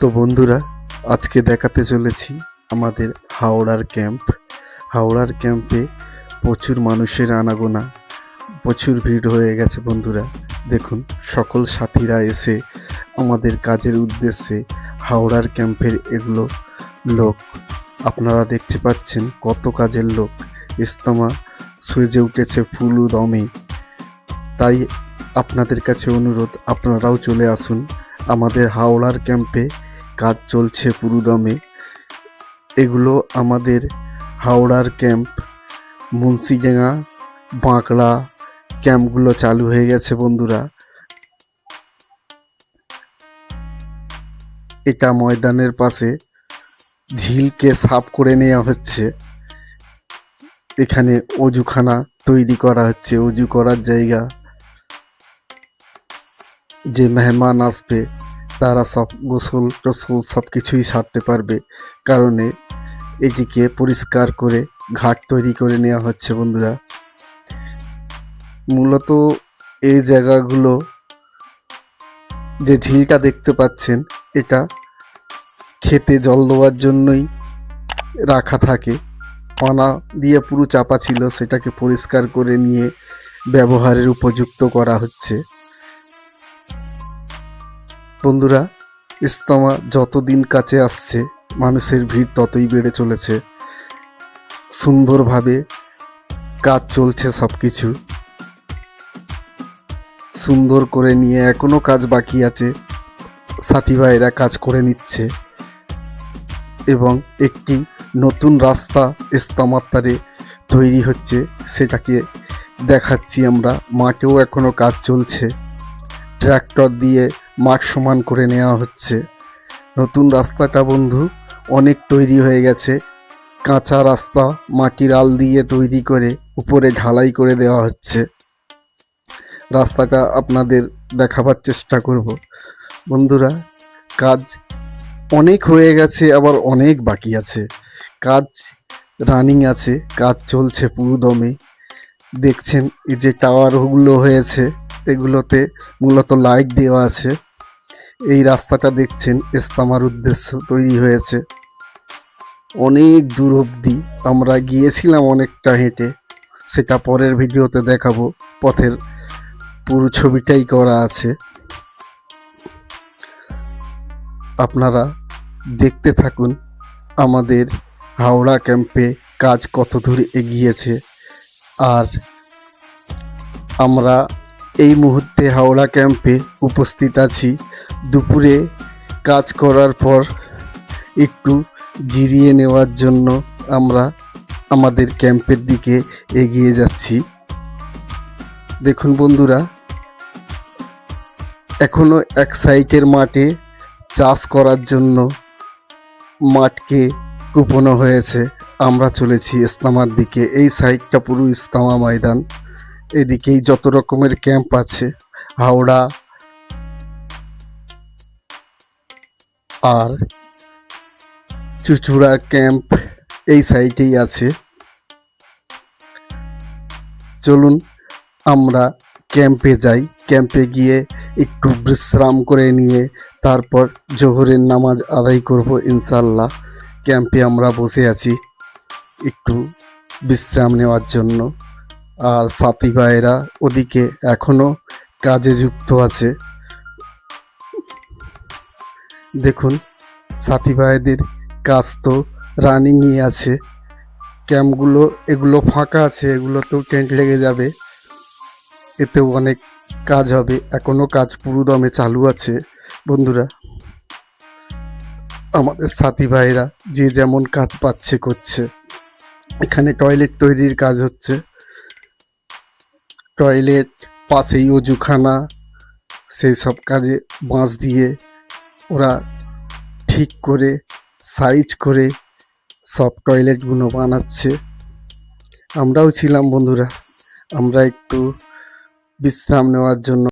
তো বন্ধুরা, আজকে দেখাতে চলেছি আমাদের হাওড়ার ক্যাম্প। হাওড়ার ক্যাম্পে প্রচুর মানুষের আনাগোনা, প্রচুর ভিড় হয়ে গেছে বন্ধুরা। দেখুন, সকল সাথীরা এসে আমাদের কাজের উদ্দেশ্যে হাওড়ার ক্যাম্পের এগুলো লোক, আপনারা দেখতে পাচ্ছেন কত কাজের লোক। ইস্তমা সুয়েজে উঠেছে ফুল দমে। তাই আপনাদের কাছে অনুরোধ, আপনারাও চলে আসুন। আমাদের হাওড়ার ক্যাম্পে কাজ চলছে পুরুদমে। এগুলো আমাদের হাওড়ার ক্যাম্প মুন্সিডাঙ্গা বাঁকড়া ক্যাম্পগুলো চালু হয়ে গেছে বন্ধুরা। এটা ময়দানের পাশে ঝিলকে সাফ করে নেওয়া হচ্ছে। এখানে অজুখানা তৈরি করা হচ্ছে, অজু করার জায়গা। যে মেহমান আসবে, তারা সব গোসল টোসল সব কিছুই সারতে পারবে। কারণে এটিকে পরিষ্কার করে ঘাট তৈরি করে নেওয়া হচ্ছে বন্ধুরা। মূলত এই জায়গাগুলো যে ঝিলটা দেখতে পাচ্ছেন, এটা খেতে জল দেওয়ার জন্যই রাখা থাকে। পানা দিয়ে পুরো চাপা ছিল, সেটাকে পরিষ্কার করে নিয়ে ব্যবহারের উপযুক্ত করা হচ্ছে। বন্ধুরা, ইস্তমা যতদিন কাছে আসছে, মানুষের ভিড় ততই বেড়ে চলেছে। সুন্দরভাবে কাজ চলছে সব কিছু সুন্দর করে নিয়ে এখনও কাজ বাকি আছে। সাথী ভাইরা কাজ করে নিচ্ছে। এবং একটি নতুন রাস্তা ইস্তামাত্তারে তৈরি হচ্ছে, সেটাকে দেখাচ্ছি আমরা। মাঠেও এখনও কাজ চলছে। ট্র্যাক্টর দিয়ে মাঠ সমান করে নেওয়া হচ্ছে। নতুন রাস্তাটা বন্ধু, অনেক তৈরি হয়ে গেছে। কাঁচা রাস্তা মাটির আল দিয়ে তৈরি করে উপরে ঢালাই করে দেওয়া হচ্ছে। রাস্তাটা আপনাদের দেখাবার চেষ্টা করব। বন্ধুরা, কাজ অনেক হয়ে গেছে, আবার অনেক বাকি আছে। কাজ রানিং আছে, কাজ চলছে পুরো দমে দেখছেন, এই যে টাওয়ারগুলো হয়েছে এগুলোতে মূলত লাইট দেওয়া আছে। এই রাস্তাটা দেখছেন, ইস্তামার উদ্দেশ্য তৈরি হয়েছে। অনেক দূর অবধি আমরা গিয়েছিলাম অনেকটা হেঁটে, সেটা পরের ভিডিওতে দেখাবো। পথের পুরো ছবিটাই করা আছে। আপনারা দেখতে থাকুন, আমাদের হাওড়া ক্যাম্পে কাজ কত দূর এগিয়েছে। আর আমরা এই মুহূর্তে হাওড়া ক্যাম্পে উপস্থিত আছি। দুপুরে কাজ করার পর একটু জিরিয়ে নেওয়ার জন্য আমরা আমাদের ক্যাম্পের দিকে এগিয়ে যাচ্ছি। দেখুন বন্ধুরা, এখনও এক সাইটের মাঠে চাষ করার জন্য মাঠকে কুপনো হয়েছে। আমরা চলেছি ইস্তামার দিকে। এই সাইডটা পুরো ইস্তামা ময়দান। এদিকেই যত রকমের ক্যাম্প আছে, হাওড়া আর চুচুড়া ক্যাম্প এই সাইডেই আছে। চলুন আমরা ক্যাম্পে যাই। ক্যাম্পে গিয়ে একটু বিশ্রাম করে নিয়ে তারপর জোহরের নামাজ আদায় করব ইনশাল্লাহ ক্যাম্পে আমরা বসে আছি একটু বিশ্রাম নেওয়ার জন্য। আর সাথী ভাইয়েরা ওদিকে এখনও কাজে যুক্ত আছে। দেখুন, সাথী ভাইদের কাজ তো রানিংই আছে। ক্যাম্পগুলো, এগুলো ফাঁকা আছে এগুলোতেও টেন্ট লেগে যাবে। এতেও অনেক কাজ হবে। এখনও কাজ পুরো দমে চালু আছে, বন্ধুরা। আমাদের সাথী ভাইরা যে যেমন কাজ পাচ্ছে, করছে। এখানে টয়লেট তৈরির কাজ হচ্ছে। টয়লেট, পাশেই অজুখানা, সেই সব কাজে বাঁশ দিয়ে ওরা ঠিক করে, সাইজ করে সব টয়লেটগুলো বানাচ্ছে। আমরাও ছিলাম বন্ধুরা। আমরা একটু বিশ্রাম নেওয়ার জন্য